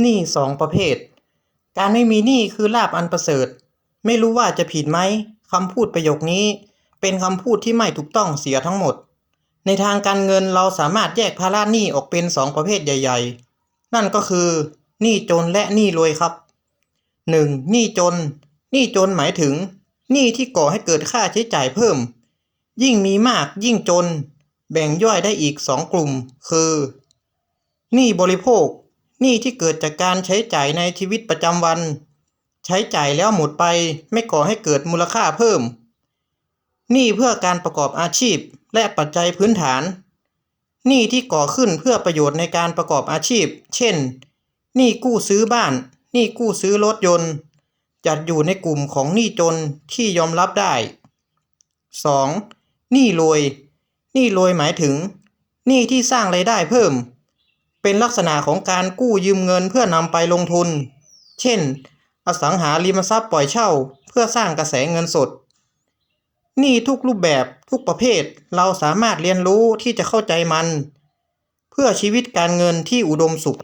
หนี้สองประเภท การไม่มีหนี้คือลาภอันประเสริฐ ไม่รู้ว่าจะผิดไหมคำพูดประโยคนี้เป็นคำพูดที่ไม่ถูกต้องเสียทั้งหมด ในทางการเงินเราสามารถแยกภาระหนี้ออกเป็นสองประเภทใหญ่ ๆ นั่นก็คือหนี้จนและหนี้รวยครับหนึ่งหนี้จน หนี้จนหมายถึงหนี้ที่ก่อให้เกิดค่าใช้จ่ายเพิ่ม ยิ่งมีมากยิ่งจน แบ่งย่อยได้อีกสองกลุ่ม คือหนี้บริโภค หนี้ที่เกิดจากการใช้จ่ายในชีวิตประจำวัน ใช้จ่ายแล้วหมดไปไม่ก่อให้เกิดมูลค่าเพิ่ม หนี้เพื่อการประกอบอาชีพและปัจจัยพื้นฐาน หนี้ที่ก่อขึ้นเพื่อประโยชน์ในการประกอบอาชีพ เช่น หนี้กู้ซื้อบ้าน หนี้กู้ซื้อรถยนต์ จัดอยู่ในกลุ่มของหนี้จนที่ยอมรับได้ 2. หนี้รวย หนี้รวยหมายถึง หนี้ที่สร้างรายได้เพิ่ม เป็นลักษณะของการกู้ยืมเงินเพื่อนำไปลงทุน เช่น อสังหาริมทรัพย์ปล่อยเช่า เพื่อสร้างกระแสเงินสด นี่ทุกรูปแบบทุกประเภทเราสามารถเรียนรู้ที่จะเข้าใจมัน เพื่อชีวิตการเงินที่อุดมสุข